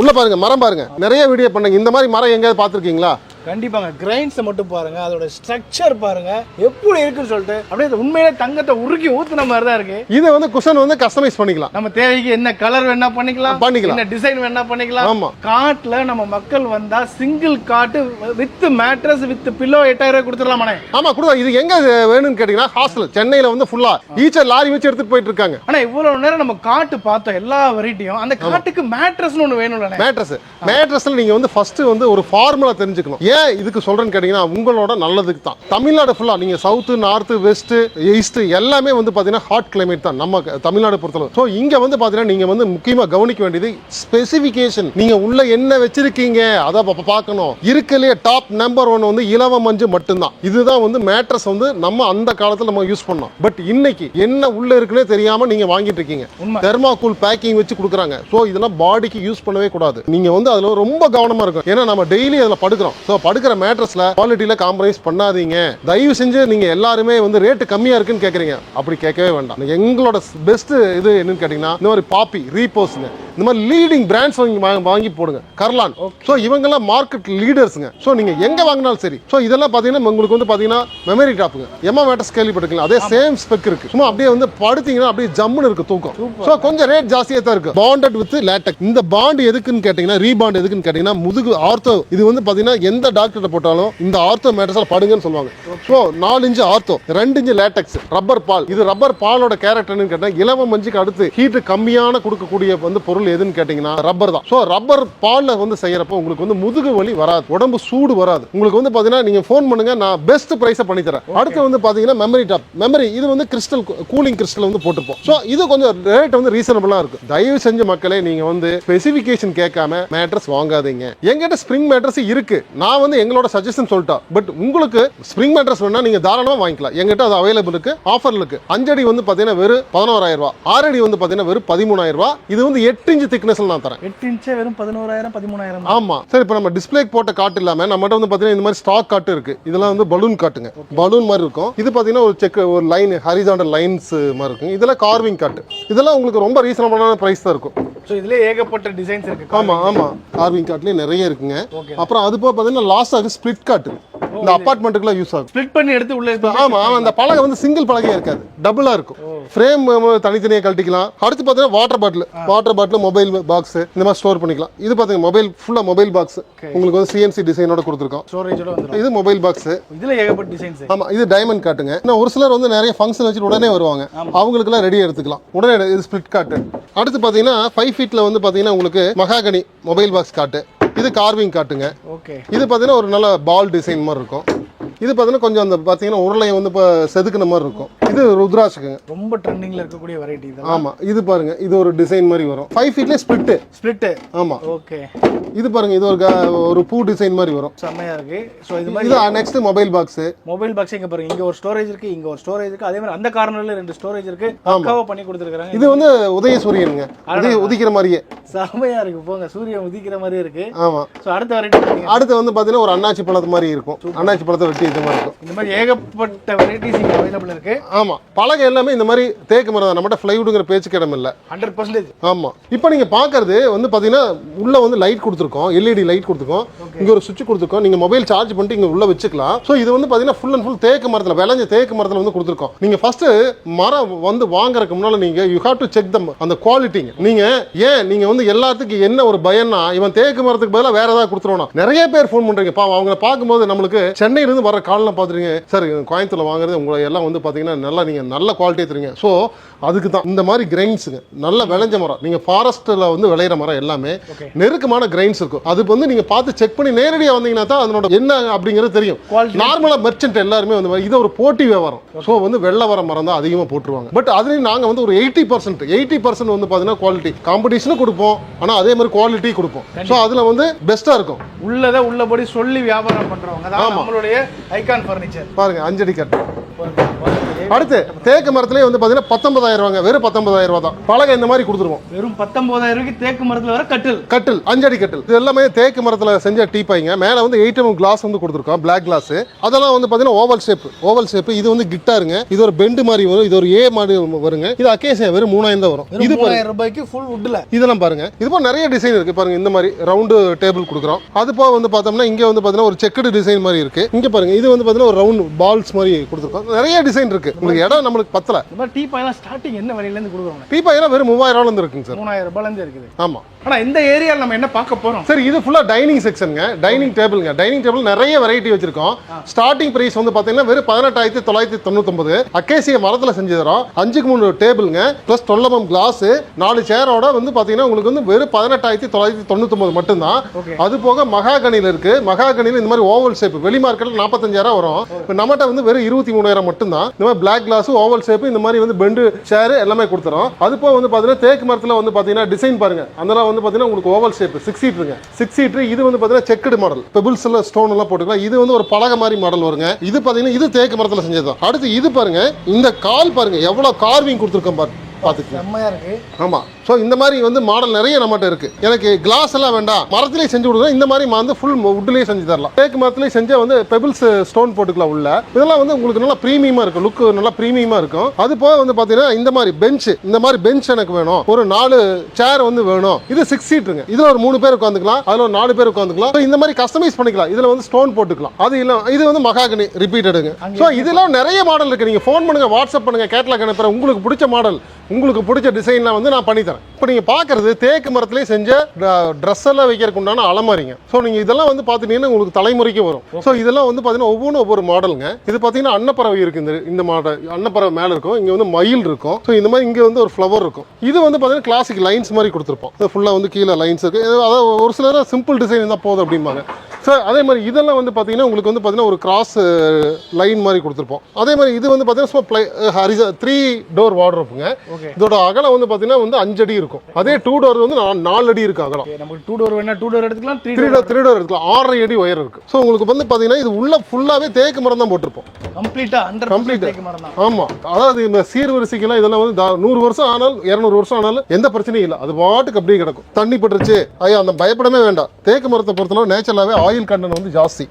உள்ள பாருங்க மரம் பாருங்க. நிறைய வீடியோ பண்ணுங்க. இந்த மாதிரி மரம் எங்கேயாவது பார்த்துருக்கீங்களா? கண்டிப்பாங்க. கிரைன்ஸை மட்டும் பாருங்க. அதோட ஸ்ட்ரக்சர் பாருங்க. எப்படி இருக்குன்னு சொல்லிட்டு அப்படியே உண்மையிலே தங்கத்தை உருக்கி ஊத்துன மாதிரி தான் இருக்கு. இது வந்து குஷன் வந்து கஸ்டமைஸ் பண்ணிக்கலாம். நம்ம தேவைக்கு என்ன கலர் வேணா பண்ணிக்கலாம். பண்ணிக்கலாம். என்ன டிசைன் வேணா பண்ணிக்கலாம். ஆமா. காட்டுல நம்ம மக்கள் வந்தா சிங்கிள் காட்டு வித் மேட்ரஸ் வித் பில்லோ எட்டாயிரம் ரூபாய் கொடுத்துடலாமாண்ணே? ஆமா கொடுத்தா இது எங்க வேணும்னு கேட்டீங்கன்னா ஹாஸ்டல் சென்னையில வந்து ஃபுல்லா ஈச்சர் லாரி வச்சு எடுத்துட்டு போயிட்டு இருக்காங்க. ஆனா இவ்வளவு நேரம் நம்ம காட்டு பார்த்தோம் எல்லா வெரைட்டியும் அந்த காட்டுக்கு மேட்ரஸ்னு ஒண்ணு வேணும்ல மேட்ரஸ் மேட்ரஸ்ல நீங்க வந்து ஃபர்ஸ்ட் வந்து ஒரு ஃபார்முலா தெரிஞ்சுக்கணும். ஏன் இதுக்கு சொல்றேன்னு கேட்டீங்கன்னா உங்களோட நல்லதுக்கு தான். தமிழ்நாடு ஃபுல்லா நீங்க சவுத் நார்த் வெஸ்ட் ஈஸ்ட் எல்லாமே வந்து பாத்தீங்கன்னா ஹாட் கிளைமேட் தான். நம்ம தமிழ்நாடு பொறுத்தளவு. ஸோ இங்க வந்து பாத்தீங்கன்னா நீங்க வந்து முக்கியமா கவனிக்க வேண்டியது ஸ்பெசிஃபிகேஷன் நீங்க உள்ள என்ன வச்சிருக்கீங்க அதை பார்க்கணும். இருக்கலையே டாப் நம்பர் ஒன் வந்து இலவ மஞ்சு மட்டும்தான். இதுதான் வந்து மேட்ரஸ் வந்து நம்ம அந்த காலத்துல நம்ம யூஸ் பண்ணோம். பட் இன்னைக்கு என்ன உள்ள இருக்குன்னே தெரியாம நீங்க வாங்கிட்டு இருக்கீங்க. உண்மை. தெர்மாகூல் பேக்கிங் வச்சு கொடுக்குறாங்க. ஸோ இதெல்லாம் பாடிக்கு யூஸ் பண்ணவே கூடாது. நீங்க வந்து அதுல ரொம்ப கவனமா இருக்கும் ஏன்னா நம்ம டெய்லி அதுல படுக்கிறோம். ஸோ படுக்கிற மேட்ரஸ்ல குவாலிட்டியில காம்ப்ரமைஸ் பண்ணாதீங்க. தயவு செஞ்சு நீங்க எல்லாருமே வந்து ரேட்டு கம்மியா இருக்குன்னு கேக்குறீங்க. அப்படி கேட்கவே வேண்டாம். எங்களோட பெஸ்ட் இது என்னன்னு கேட்டீங்கன்னா இந்த மாதிரி பாப்பி ரீபோஸ்ங்க இந்த மாதிரி லீடிங் பிராண்ட்ஸ் வாங்கி வாங்கி போடுங்க. கர்லான் ஸோ இவங்கெல்லாம் மார்க்கெட் லீடர்ஸுங்க ஸோ நீங்க எங்க வாங்கினாலும் சரி. ஸோ இதெல்லாம் பாத்தீங்கன்னா உங்களுக்கு வந்து பாத்தீங்கன்னா மெமரி டாப்புங்க எம்மா மேட்டர்ஸ் கேள்விப்பட்டிருக்கலாம் அதே சேம் ஸ்பெக் இருக்கு. சும்மா அப்படியே வந்து படுத்தீங்கன்னா அப்படியே ஜம்முன்னு இருக்கு தூக்கம். ஸோ கொஞ்சம் ரேட் ஜாஸ்தியாக தான் இருக்கு. பாண்டட் வித் லேட்டக் இந்த பாண்ட் எதுக்குன்னு கேட்டீங்கன்னா ரீபாண்ட் எதுக்குன்னு கேட்டீங்கன்னா முதுகு ஆர்த்தோ இது வந்து பாத்தீங்கன்னா எந்த டாக்டர்கிட்ட போட்டாலும் இந்த ஆர்த்தோ மேட்டர்ஸில் படுங்கன்னு சொல்லுவாங்க. ஸோ நாலு இன்ச்சு ஆர்த்தோ ரெண்டு இன்ச்சு லேட்டக்ஸ் ரப்பர் பால். இது ரப்பர் பாலோட கேரக்டர்னு கேட்டீங்கன்னா இலவ மஞ்சுக்கு அடுத்து ஹீட் கம்மியான கொடுக்கக்கூடிய வந்து பொருள் எதுன்னு கேட்டீங்கன்னா ரப்பர் தான். ஸோ ரப்பர் பாலில் வந்து செய்யறப்ப உங்களுக்கு வந்து முதுகு வலி வராது உடம்பு சூடு வராது. உங்களுக்கு வந்து பார்த்தீங்கன்னா நீங்க ஃபோன் பண்ணுங்க நான் பெஸ்ட் ப்ரைஸை பண்ணி தரேன் அடுத்து வந்து பார்த்தீங்கன்னா மெமரி டாப் மெமரி இது வந்து கிறிஸ்டல் கூலிங் கிறிஸ்டல் வந்து போட்டுப்போம். ஸோ இது கொஞ்சம் ரேட் வந்து ரீசனபிளாக இருக்கு. தயவு செஞ்ச மக்களே நீங்க வந்து ஸ்பெசிஃபிகேஷன் கேட்காம மேட்ரஸ் வாங்காதீங்க. எங்கிட்ட ஸ்ப்ரிங் மேட்ரஸ் இருக்கு. நான் வந்து எங்களோட சஜஷன் சொல்லிட்டா. பட் உங்களுக்கு ஸ்ப்ரிங் மேட்ரஸ் வேணா நீங்க தாராளமா வாங்கிக்கலாம். எங்கிட்ட அது அவைலபிள் இருக்கு ஆஃபர்ல இருக்கு. அஞ்சடி வந்து பாத்தீங்கன்னா வெறும் பதினோராயிரம் ரூபாய். ஆறடி வந்து பாத்தீங்கன்னா வெறும் பதிமூணாயிரம் ரூபாய். இது வந்து எட்டு இன்ச்சு திக்னஸ்ல நான் தரேன். எட்டு இன்ச்சே வெறும் பதினோராயிரம் பதிமூணாயிரம் ஆமா. சரி இப்போ நம்ம டிஸ்ப்ளே போட்ட காட்டு இல்லாம நம்மகிட்ட வந்து பாத்தீங்கன்னா இந்த மாதிரி ஸ்டாக் காட்டு இருக்கு. இதெல்லாம் வந்து பலூன் காட்டுங்க. பலூன் மாதிரி இருக்கும். இது பாத்தீங்கன்னா ஒரு செக் ஒரு லைன் ஹரிசாண்டல் லைன்ஸ் மாதிரி இருக்கும். இதெல்லாம் கார்விங் காட்டு. இதெல்லாம் உங்களுக்கு ரொம்ப ரீசனபிளான பிரைஸ் தான் இருக்கும். ஸோ இதுல ஏகப்பட்ட டிசைன்ஸ் இருக்கு. ஆமா ஆமா. கார்விங் காட்லயே நிறைய இருக்குங்க. அப்புறம் அது போக பாத்தீங்கன்னா லாஸ்ட் ஆகுது ஸ்பிளிட் காட்டு இந்த அப்பார்ட்மெண்ட்டுக்குலாம் யூஸ் ஆகும் ஸ்ப்ளிட் பண்ணி எடுத்து உள்ள இருக்கு. ஆமா ஆமா அந்த பலகை வந்து சிங்கிள் பலகையா இருக்காது. டபுளா இருக்கும். ஃப்ரேம் தனித்தனியா கழட்டிக்கலாம். அடுத்து பாத்தீங்கன்னா water bottle water bottle mobile box இந்த மாதிரி ஸ்டோர் பண்ணிக்கலாம். இது பாத்தீங்க மொபைல் ஃபுல்லா மொபைல் பாக்ஸ் உங்களுக்கு வந்து சிஎன்சி டிசைனோட கொடுத்துருக்கோம். இது மொபைல் பாக்ஸ் இதுல ஏகப்பட்ட டிசைன்ஸ் ஆமா இது டைமண்ட் காட்டுங்க இன்னும் ஒரு சிலர் வந்து நிறைய ஃபங்க்ஷன் வச்சுட்டு உடனே வருவாங்க. அவங்களுக்குலாம் ரெடி எடுத்துக்கலாம். உடனே இது ஸ்பிளிட் காட்டு அடுத்து பாத்தீங்கன்னா ஃபைவ் ஃபீட்ல வந்து பாத்தீங்கன்னா உங்களுக்கு மகாகனி மொபைல் பாக்ஸ் காட்டு இது கார்விங் காட்டுங்க ஓகே. இது பாத்தீங்கன்னா ஒரு நல்ல பால் டிசைன் மாதிரி இருக்கும். இது பாத்தீங்கன்னா கொஞ்சம் அந்த பாத்தீங்கன்னா உருளையை வந்து இப்போ செதுக்குன மாதிரி இருக்கும். இது ருத்ராட்சக்குங்க ரொம்ப ட்ரெண்டிங்ல இருக்கக்கூடிய வெரைட்டி இதெல்லாம். ஆமா இது பாருங்க இது ஒரு டிசைன் மாதிரி வரும். ஃபைவ் ஃபீட்லேயே ஸ்பிளிட் ஸ்ப்ளிட் ஆமா. ஓகே இது பாருங்க இது ஒரு ஒரு பூ டிசைன் மாதிரி வரும். செம்மையா இருக்கு. ஸோ இது மாதிரி இது next mobile box mobile box இங்க பாருங்க இங்க ஒரு ஸ்டோரேஜ் இருக்கு இங்க ஒரு ஸ்டோரேஜ் இருக்கு. அதே மாதிரி அந்த கார்னர்ல ரெண்டு ஸ்டோரேஜ் இருக்கு. பக்காவா பண்ணி கொடுத்துருக்காங்க இது வந்து உதயசூரியனுங்க. உதய உதிக்கிற மாதிரியே. செம்மையா இருக்கு. போங்க சூரியன் உதிக்கிற மாதிரி இருக்கு. ஆமா. ஸோ அடுத்த வெரைட்டி அடுத்து வந்து பாத்தீங்கன்னா ஒரு அண்ணாச்சி பழத்து மாதிரி இருக்கும். அண்ணாச்சி பழத்தை வெட்டி இது மாதிரி இருக்கும். இந்த மாதிரி ஏகப்பட்ட வெரைட்டிஸ் இங்க அவைலபிள் இருக்கு. ஆமா. பலகை எல்லாமே இந்த மாதிரி தேக்கு மரம் தான். நம்மகிட்ட ஃப்ளைவுடுங்கிற பேச்சுக்கு இடம் இல்லை. ஹண்ட்ரட் பர்சன்டேஜ் ஆமா. இப்போ நீங்க பாக்குறது வந்து பாத்தீங்கன்னா உள்ள வந்து லைட் கொடுத்துருக்கோம். எல்இடி லைட் கொடுத்துருக்கோம். இங்க ஒரு சுவிட்ச் கொடுத்துருக்கோம். நீங்க மொபைல் சார்ஜ் பண்ணிட்டு இங்க உள்ள வச்சுக்கலாம். ஸோ இது வந்து பாத்தீங்கன்னா ஃபுல் அண்ட் ஃபுல் தேக்கு மரத்துல விளைஞ்ச தேக்கு மரத்துல வந்து கொடுத்துருக்கோம். நீங்க ஃபர்ஸ்ட் மரம் வந்து வாங்குறதுக்கு முன்னால நீங்க you have to check them அந்த குவாலிட்டிங்க நீங்க ஏன் நீங்க வந்து எல்லாத்துக்கும் என்ன ஒரு பயம்னா இவன் தேக்கு மரத்துக்கு பதிலாக வேற ஏதாவது கொடுத்துருவானா? நிறைய பேர் ஃபோன் பண்றீங்க. பா அவங்க பார்க்கும்போது நம்மளுக்கு சென்னையில இருந்து வர கால்லாம் பாத்துறீங்க சார் கோயம்புத்தூர்ல வாங்குறது உங்களை எல்லாம் வந்து பாத்தீங்கன்னா நல்லா நீங்க நல்ல குவாலிட்டி தருவீங்க. ஸோ அதுக்கு தான் இந்த மாதிரி கிரைன்ஸுங்க நல்ல விளைஞ்ச மரம். நீங்க ஃபாரஸ்ட்ல வந்து விளையிற மரம் எல்லாமே. நெருக்கமான கிரைன்ஸ் இருக்கும். அது வந்து நீங்க பார்த்து செக் பண்ணி நேரடியா வந்தீங்கன்னா தான் அதனோட என்ன அப்படிங்கிறது தெரியும். Quality. நார்மலா மெர்ச்சன்ட் எல்லாருமே வந்து இது ஒரு போட்டி வியாபாரம். ஸோ வந்து வெள்ளை வர மரம் தான் அதிகமாக போட்டுருவாங்க. பட் அதுலேயும் நாங்கள் வந்து ஒரு எயிட்டி பர்சன்ட் எயிட்டி பர்சன்ட் வந்து பார்த்தீங்கன்னா குவாலிட்டி காம்படிஷனும் கொடுப்போம். ஆனால் அதே மாதிரி குவாலிட்டி கொடுப்போம். ஸோ அதில் வந்து பெஸ்ட்டாக இருக்கும். உள்ளத உள்ளபடி சொல்லி வியாபாரம் பண்றவங்க அதான் நம்மளுடைய ஐகான் ஃபர்னிச்சர் பாருங்க அஞ்சடி கட்டு. அடுத்து தேக்கு மரத்துலேயே வந்து பார்த்தீங்கன்னா பத்தொன்பதாயிரம் ரூபாங்க. வெறும் பத்தொன்பதாயிரம் ரூபா தான் பலகை இந்த மாதிரி கொடுத்துருவோம். வெறும் பத்தொன்பதாயிரம் ரூபாய்க்கு தேக்கு மரத்துல வர கட்டில். கட்டில் அஞ்சடி கட்டில். இது எல்லாமே தேக்கு மரத்தில் செஞ்ச டீப்பாய்ங்க மேலே வந்து எயிட் எம் கிளாஸ் வந்து கொடுத்துருக்கோம். பிளாக் கிளாஸ் அதெல்லாம் வந்து பார்த்தீங்கன்னா ஓவல் ஷேப் ஓவல் ஷேப் இது வந்து கிட்டாருங்க இது ஒரு பெண்டு மாதிரி வரும். இது ஒரு ஏ மாதிரி வருங்க. இது அக்கேசியா வெறும் மூணாயிரம் தான் வரும். இது மூணாயிரம் ரூபாய்க்கு ஃபுல் வுட்ல இதெல்லாம் பாருங்க. இது போல நிறைய டிசைன் இருக்கு பாருங்க. இந்த மாதிரி ரவுண்டு டேபிள் கொடுக்குறோம். அது போக வந்து பார்த்தோம்னா இங்க வந்து பார்த்தீங்கன்னா ஒரு செக்குடு டிசைன் மாதிரி இருக்கு. இங்க பாருங்க. இது வந்து பார்த்தீங்கன்னா ஒரு ரவுண்ட் பால்ஸ் மாதிரி கொடுத்துருக்கோம். நிறைய டிசைன் இருக்கு. இருக்கு. உங்களுக்கு இடம் நம்மளுக்கு பத்தல. டீ பாயெல்லாம் ஸ்டார்டிங் என்ன விலையில இருந்து கொடுக்குறோம் பீப்பாயிரம் வெறும் மூவாயிரம் ரூபாயில இருந்து இருக்குங்க சார். மூணாயிரம் ரூபாயில இருந்து இருக்குது. ஆமா. ஆனா இந்த ஏரியால நம்ம என்ன பார்க்க போறோம்? சரி இது ஃபுல்லா டைனிங் செக்ஷனுங்க டைனிங் டேபிள்ங்க டைனிங் டேபிள் நிறைய வெரைட்டி வச்சிருக்கோம். ஸ்டார்டிங் பிரைஸ் வந்து பாத்தீங்கன்னா வெறும் பதினெட்டாயிரத்தி தொள்ளாயிரத்தி தொண்ணூத்தொன்பது அக்கேசிய மரத்துல செஞ்சு தரோம். அஞ்சுக்கு மூணு டேபிள்ங்க பிளஸ் டுவெல் கிளாஸ் நாலு சேரோட வந்து பாத்தீங்கன்னா உங்களுக்கு வந்து வெறும் பதினெட்டாயிரத்தி தொள்ளாயிரத்தி தொண்ணூத்தொன்பது மட்டும்தான். அது போக மகாகனியில் இருக்கு. மகாகனியில் இந்த மாதிரி ஓவல் ஷேப் வெளி மார்க்கெட்ல நாற்பத்தஞ்சாயிரம் வரும். இப்போ நம்மகிட்ட வந்து வெறும் இருபத்தி மூணாயிரம் மட்டும்தான். இந்த மாதிரி பிளாக் கிளாஸ் ஓவல் ஷேப் இந்த மாதிரி வந்து பெண்டு சேர் எல்லாமே கொடுத்துறோம். அது போக வந்து பாத்தீங்கன்னா தேக்கு மரத்துல வந்து பாத்தீங்கன்னா டிசைன் பாருங்க. அதெல்லாம் வந்து பாத்தீங்கன்னா உங்களுக்கு ஓவல் ஷேப் சிக்ஸ் சீட்டருங்க சிக்ஸ் சீட்டர் இது வந்து பாத்தீங்கன்னா செக்குடு மாடல் பெபிள்ஸ் எல்லாம் ஸ்டோன் எல்லாம் போட்டுக்கலாம். இது வந்து ஒரு பலகை மாதிரி மாடல் வருங்க. இது பாத்தீங்கன்னா இது தேக்கு மரத்துல செஞ்சதுதான் அடுத்து இது பாருங்க இந்த கால் பாருங்க எவ்வளவு கார்விங் கொடுத்துருக்கோம் பாரு பாத்துக்கங்க. செம்மையா இருக்கு. ஆமா. ஸோ இந்த மாதிரி வந்து மாடல் நிறைய நம்மகிட்ட இருக்கு. எனக்கு கிளாஸ் எல்லாம் வேண்டாம். மரத்திலே செஞ்சு கொடுக்குறோம் இந்த மாதிரி வந்து ஃபுல் வுட்லேயே செஞ்சு தரலாம். தேக்கு மரத்திலே செஞ்சா வந்து பெபிள்ஸ் ஸ்டோன் போட்டுக்கலாம் உள்ள. இதெல்லாம் வந்து உங்களுக்கு நல்லா ப்ரீமியமா இருக்கும். லுக் நல்லா ப்ரீமியமா இருக்கும். அது போக வந்து பாத்தீங்கன்னா இந்த மாதிரி பெஞ்ச் இந்த மாதிரி பெஞ்ச் எனக்கு வேணும். ஒரு நாலு சேர் வந்து வேணும். இது சிக்ஸ் சீட்டுங்க இதுல ஒரு மூணு பேர் உட்காந்துக்கலாம். அதுல ஒரு நாலு பேர் உட்காந்துக்கலாம். இந்த மாதிரி கஸ்டமைஸ் பண்ணிக்கலாம். இதுல வந்து ஸ்டோன் போட்டுக்கலாம். அது இல்ல இது வந்து மகாகனி ரிப்பீட்டடுங்க ஸோ இதெல்லாம் நிறைய மாடல் இருக்கு. நீங்க ஃபோன் பண்ணுங்க வாட்ஸ்அப் பண்ணுங்க கேட்லாக் அனுப்புறேன். உங்களுக்கு பிடிச்ச மாடல் உங்களுக்கு பிடிச்ச டிசைன்லாம் வந்து நான் பண்ணி தரேன் இப்போ நீங்கள் பார்க்குறது தேக்கு மரத்துலேயே செஞ்ச ட்ரெஸ் எல்லாம் வைக்கிறதுக்கு உண்டான அலமாரிங்க. ஸோ நீங்கள் இதெல்லாம் வந்து பார்த்துட்டீங்கன்னா உங்களுக்கு தலைமுறைக்கு வரும். ஸோ இதெல்லாம் வந்து பார்த்தீங்கன்னா ஒவ்வொன்றும் ஒவ்வொரு மாடலுங்க இது பார்த்தீங்கன்னா அன்னப்பறவை இருக்கு இந்த இந்த மாடல் அன்னப்பறவை மேலே இருக்கும். இங்கே வந்து மயில் இருக்கும். ஸோ இந்த மாதிரி இங்கே வந்து ஒரு ஃப்ளவர் இருக்கும். இது வந்து பார்த்தீங்கன்னா கிளாசிக் லைன்ஸ் மாதிரி கொடுத்துருப்போம். இது ஃபுல்லாக வந்து கீழே லைன்ஸ் இருக்கு. இது அதாவது ஒரு சிலர் சிம்பிள் டிசைன் இருந்தால் போதும் அப்படிம்பாங்க. ஸோ அதே மாதிரி இதெல்லாம் வந்து பார்த்தீங்கன்னா உங்களுக்கு வந்து பார்த்தீங்கன்னா ஒரு கிராஸ் லைன் மாதிரி கொடுத்துருப்போம். அதே மாதிரி இது வந்து பார்த்தீங்கன்னா ஹரிசா த்ரீ டோர் வார்ட்ரோப்புங்க ஓகே இதோட அகலம் வந்து பார்த்தீங்கன்னா வந்து அஞ்சு அடி இருக்கும். அதே டூ டோர் வந்து நாலு அடி இருக்கு அகலம் நமக்கு டூ டோர் வேணா டூ டோர் எடுத்துக்கலாம் த்ரீ டோர் த்ரீ டோர் எடுக்கலாம் ஆறரை அடி உயரம் இருக்கு. ஸோ உங்களுக்கு வந்து பார்த்தீங்கன்னா இது உள்ள ஃபுல்லாகவே தேக்கு மரம் தான் போட்டிருப்போம். கம்ப்ளீட்டா. கம்ப்ளீட் ஆமாம் அதாவது இந்த சீர்வரிசைக்கெல்லாம் இதெல்லாம் வந்து நூறு வருஷம் ஆனாலும் இரநூறு வருஷம் ஆனாலும் எந்த பிரச்சனையும் இல்லை. அது பாட்டுக்கு அப்படியே கிடக்கும். தண்ணி பட்டுருச்சு. ஐயோ அந்த பயப்படவே வேண்டாம். தேக்கு மரத்தை பொறுத்தளவு நேச்சுரலாகவே ஆயில் கண்டென்ட் வந்து ஜாஸ்தி.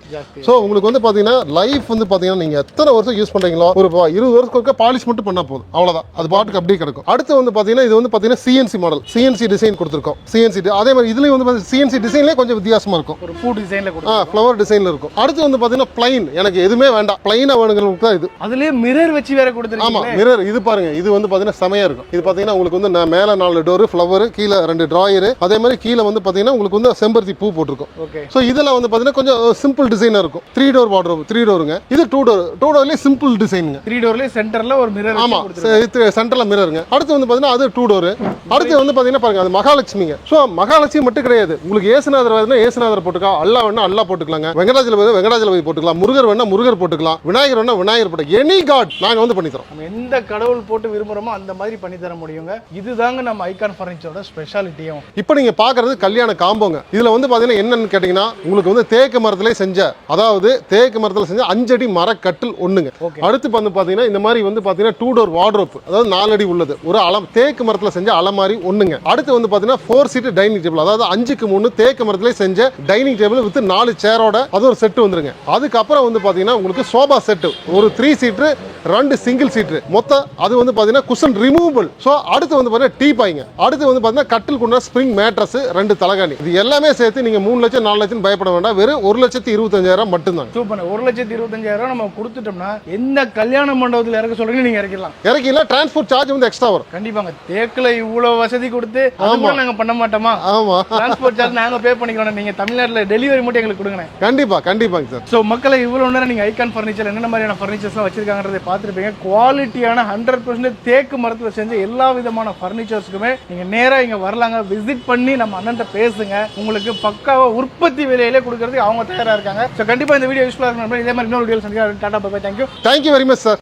ஸோ உங்களுக்கு வந்து பார்த்தீங்கன்னா லைஃப் வந்து பார்த்தீங்கன்னா நீங்கள் எத்தனை வருஷம் யூஸ் பண்ணுறீங்களோ ஒரு இருபது வருஷத்துக்கு பாலிஷ் மட்டும் பண்ணால் போதும். அவ்வளோதான் அது பாட்டுக்கு அப்படியே கிடக்கும். அடுத்து வந்து பார்த்தீங்கன்னா இது வந்து பார்த்தீங்கன்னா சிஎன்சி மாடல் சிஎன்சி டிசைன் கொடுத்துருக்கோம். சிஎன்சி அதே மாதிரி இதுலேயும் வந்து சிஎன்சி டிசைன்லேயே கொஞ்சம் வித்தியாசமாக இருக்கும். ஒரு பூ டிசைன்ல ஆ ஃப்ளவர் டிசைனில் இருக்கும். அடுத்து வந்து பார்த்தீங்கன்னா பிளைன் எனக்கு எதுவுமே வேண்டாம். பிளைனாக வேணுங்கிறவங்களுக்கு தான் இது. அதுலயே மிரர் வச்சு வேற ஆமா கொடுத்துருக்கீங்க மிரர் இது பாருங்க. இது வந்து பாத்தீங்கன்னா செமையா இருக்கும். இது பாத்தீங்கன்னா உங்களுக்கு வந்து மேல நாலு டோர் ஃப்ளவர் கீழே ரெண்டு டிராயர் அதே மாதிரி கீழே வந்து பாத்தீங்கன்னா உங்களுக்கு வந்து செம்பருத்தி பூ போட்டிருக்கும். ஓகே ஸோ இதெல்லாம் வந்து பாத்தீங்கன்னா கொஞ்சம் சிம்பிள் டிசைனா இருக்கும். த்ரீ டோர் வார்ட்ரோப் த்ரீ டோருங்க இது டூ டோர் டூ டோர்லேயே சிம்பிள் டிசைனுங்க த்ரீ டோர்லயே சென்டர்ல ஒரு மிரர் ஆமா கொடுத்துருக்கீங்க சென்டர்ல மிரருங்க அடுத்து வந்து பாத்தீங்கன்னா அது டூ டோர் அடுத்து வந்து பாத்தீங்கன்னா பாருங்க அது மகாலட்சுமிங்க. ஸோ மகாலட்சுமி மட்டும் கிடையாது. உங்களுக்கு ஏசுநாதர் வேணும்னா ஏசுநாதர் போட்டுக்கலாம் அல்லா வேணா அல்லா போட்டுக்கலாங்க. வெங்கடாஜல வேணும் வெங்கடாஜலபதி போட்டுக்கலாம். முருகர் வேணா முருகர் போட்டுக்கலாம். விநாயகர் வேணா விநாயகர் போட்டு எனி காட் நாங்க வந்து பண்ணி தரோம். நம்ம எந்த கடவுள் போட்டு விரும்புறோமோ அந்த மாதிரி பண்ணி தர முடியுங்க. இதுதாங்க நம்ம ஐகான் ஃபர்னிச்சரோட ஸ்பெஷாலிட்டியும் இப்போ நீங்க பாக்குறது கல்யாண காம்போங்க. இதுல வந்து பாத்தீங்கன்னா என்னன்னு கேட்டீங்கன்னா உங்களுக்கு வந்து தேக்கு மரத்திலே செஞ்ச அதாவது தேக்கு மரத்துல செஞ்ச அஞ்சடி மரக்கட்டில் ஒண்ணுங்க. Okay. அடுத்து வந்து பாத்தீங்கன்னா இந்த மாதிரி வந்து பாத்தீங்கன்னா டூ டோர் வார்ட்ரோப் அதாவது நாலடி உள்ளது. ஒரு அலம் தேக்கு மரத்துல செஞ்ச அலமாரி ஒண்ணுங்க. அடுத்து வந்து பாத்தீங்கன்னா ஃபோர் சீட் டைனிங் டேபிள் அதாவது அஞ்சுக்கு மூணு தேக்கு மரத்திலே செஞ்ச டைனிங் டேபிள் வித் நாலு சேரோட அது ஒரு செட் வந்துருங்க. அதுக்கப்புறம் வந்து பாத்தீங்கன்னா உங்களுக்கு சோபா செட் ஒரு த்ரீ சீட்டு ரெண்டு சிங்கிள் சீட்டு மொத்தம் அது வந்து பாத்தீங்கன்னா குஷன் ரிமூவபிள் ஸோ அடுத்து வந்து பாத்தீங்கன்னா டீ பாய்ங்க. அடுத்து வந்து பாத்தீங்கன்னா கட்டில் கொண்ட ஸ்ப்ரிங் மேட்ரஸ் ரெண்டு தலகாணி. இது எல்லாமே சேர்த்து நீங்க மூணு லட்சம் நாலு லட்சம் பயப்பட வேண்டாம். வெறும் ஒரு லட்சத்தி இருபத்தஞ்சாயிரம் மட்டும்தான் சூப்பர். ஒரு லட்சத்தி இருபத்தஞ்சாயிரம் நம்ம கொடுத்துட்டோம்னா எந்த கல்யாண மண்டபத்தில் இறக்க சொல்றீங்க நீங்க இறக்கிடலாம். இறக்கிலாம் டிரான்ஸ்போர்ட் சார்ஜ் வந்து எக்ஸ்ட்ரா வரும். கண்டிப்பாங்க. தேக்குல இவ்வளவு வசதி கொடுத்து கூட நாங்க பண்ண மாட்டோமா? ஆமா. டிரான்ஸ்போர்ட் சார்ஜ் நாங்க பே பண்ணிக்கிறோம் நீங்க தமிழ்நாட்டுல டெலிவரி மட்டும் எங்களுக்கு கொடுங்க கண்டிப்பா கண்டிப்பாங்க சார். ஸோ மக்களை இவ்வளோ நேரம் நீங்கள் ஐகான் ஃபர்னிச்சர் என்னென்ன மாதிரியான ஃபர்னிச்சர்ஸ்லாம் வச்சிருக்காங்கன்றதை பார்த்துருப்பீங்க. குவாலிட்டியான ஹண்ட்ரட் பர்சன்ட் தேக்கு மரத்தில் செஞ்ச எல்லா விதமான ஃபர்னிச்சர்ஸுக்குமே நீங்கள் நேராக இங்கே வரலாங்க. விசிட் பண்ணி நம்ம அண்ணன்ட்ட பேசுங்க. உங்களுக்கு பக்காவா உற்பத்தி விலையிலே கொடுக்கறதுக்கு அவங்க தயாராக இருக்காங்க. ஸோ கண்டிப்பாக இந்த வீடியோ யூஸ்ஃபுல்லாக இருக்கணும் இதே மாதிரி இன்னொரு வீடியோ சந்திக்கிறேன். Tata bye thank you thank you very much sir